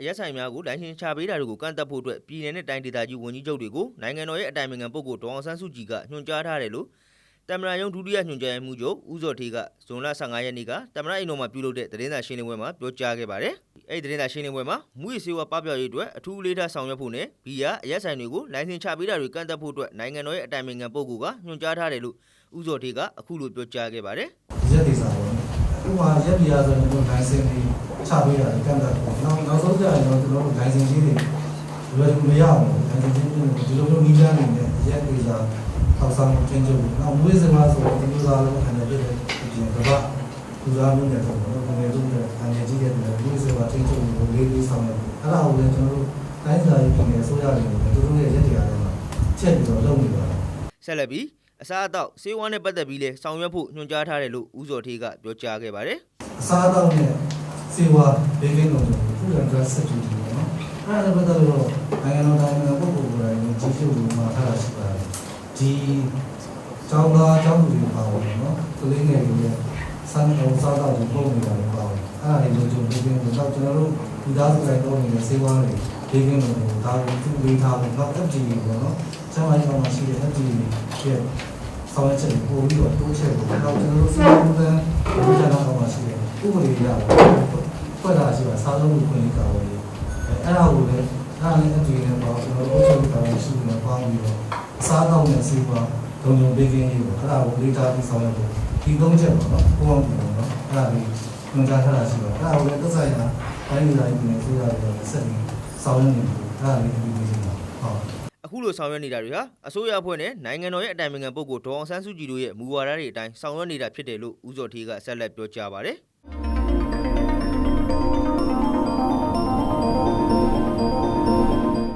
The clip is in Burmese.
အရက်ဆိုင်များကိုလိုင်စင်ချပေးတာတွေကိုကန့်သက်ဖို့အတွက်ပြည်내နဲ့တိုင်းဒေသကြီးဝန်ကြီးချုပ်တွေကိုနိုင်ငံတော်ရဲ့အတိုင်ပင်ခံပုဂ္ဂိုလ်ဒေါအောင်ဆန်းစုကြည်ကညွှန်ကြားထားတယ်လို့တမရယုံဒုတိယညွှန်ကြားရေးမှူးချုပ်ဦးစောထေးကဇွန်လ15ရက်နေ့ကတမရအိမ်တော်မှာပြုလုပ်တဲ့သတင်းစာရှင်းလင်းပွဲမှာပြောကြားခဲ့ပါတယ်။အဲ့ဒီသတင်းစာရှင်းလင်းပွဲမှာမူရစေဝါပပျောက်ရေးအတွက်အထူးလေးထားဆောင်ရွက်ဖို့နဲ့ဘီယာအရက်ဆိုင်တွေကိုလိုင်စင်ချပေးတာတွေကန့်သက်ဖို့အတွက်နိုင်ငံတော်ရဲ့အတိုင်ပင်ခံပုဂ္ဂိုလ်ကညွှန်ကြားထားတယ်လို့ဦးစောထေးကအခုလိုပြောကြားခဲ့ပါတယ်။ရက်ဒေစာပေါ့ ဥပမာရက်ပြည်အားဆိုရင်တို့လိုင်စင်တွေချပေးတာကန့်သက်ပေါ့နောက်နောက်ဆုံးကြရင်တော့ကျွန်တော်တို့လိုင်စင်ကြီးတွေလွယ်ကူမရအောင်လိုင်စင်ကြီးတွေဒီလိုမျိုးနီးပြနေတယ်ရက်ဒေစာထောက်ဆောင်ချင်းချုပ်နောက်မွေးစမားဆိုတော့ဒီလိုစားလို့ခံရတဲ့ဒီကဘာလူသားမျိုးနဲ့တော့ဘယ်လိုလုပ်လဲအနေကြီးရဲ့မွေးစမားချင်းချုပ်ကိုလေးလေးဆောင်ရတယ်အဲ့ဒါကိုလည်းကျွန်တော်တို့တိုင်းစာရေးပြည်နယ်ဆိုရတယ်သူတို့ရဲ့ရက်တရားတွေမှာချက်ပြီးတော့လုပ်နေပါတယ်ဆက်လက်ပြီး အစားအသောက်စေဝါနဲ့ပတ်သက်ပြီးလဲဆောင်ရွက်ဖို့ညွှန်ကြားထားတယ်လို့ဦးစောထေးကပြောကြားခဲ့ပါတယ်အစားအသောက်နဲ့စေဝါဘေးကင်းလုံးတွေပူရန်ကဆက်ကြည့်တယ်နော်အဲ့ဒါလည်းပတ်သက်လို့နိုင်ငံတော်တိုင်းနိုင်ငံပုဂ္ဂိုလ်ကိုယ်တိုင်ကြီးချုပ်လို့မှာထားတာရှိပါတယ်ဒီကျောင်းသားကျောင်းသူတွေပါဝင်နော်ကလေးငယ်တွေရဲ့စမ်းအောင်စားတော့ဒီပုံနေတာလည်းပါဝင်အဲ့ဒါတွေလို့ကျွန်တော်ပြောတော့ကျွန်တော်တို့ဒီသားစုတိုင်းတော့နေတဲ့စေဝါတွေဘေးကင်းလုံးတွေဒါကိုသူ့လေးထားလို့တော့ FD ပေါ့နော် ကျမ်းမာရေးကောင်မှရှိတဲ့ FD ရဲ့ဆောင်ရွက်ချက်ကိုပို့ပြီးတော့တိုးချဲ့ဖို့တော့ကျွန်တော်တို့စေဝါကဒီကနေ့ကောင်မှရှိတဲ့ဥပဒေရပါဖွဲ့တာရှိပါစားလုံးကိုခွင့်ကောင်းတယ်အဲ့ဒါကိုလည်းအဲ့ဒါလည်းအတူတူပေါ့ကျွန်တော်တို့အချုပ်ကောင်းရှိနေပေါင်းပြီးတော့စားတော့နဲ့စီးပွားဒုံဒုံပေးကင်းလေးပေါ့အဲ့ဒါကိုလေးထားပြီးဆောင်ရွက်ဖို့ဒီသုံးချက်ပေါ့နော်ပုံအောင်ပုံနော်အဲ့ဒါလေးညွှန်ကြားထားတာရှိပါအဲ့ဒါကိုလည်းသက်ဆိုင်ရာတိုင်းဒေသကြီးနဲ့ဆိုရတယ်ဆက်ပြီးဆောင်ရွက်နေတယ်အဲ့ဒါလေးအတူတူလေးပါဟုတ် အခုလိုဆောင်ရွက်နေတာတွေဟာအစိုးရအဖွဲ့နဲ့နိုင်ငံတော်ရဲ့အတိုင်ပင်ခံပုဂ္ဂိုလ်ဒေါအောင်ဆန်းစုကြည်တို့ရဲ့မူဝါဒတွေအတိုင်းဆောင်ရွက်နေတာဖြစ်တယ်လို့ဦးစောထေးကဆက်လက်ပြောကြားပါတယ်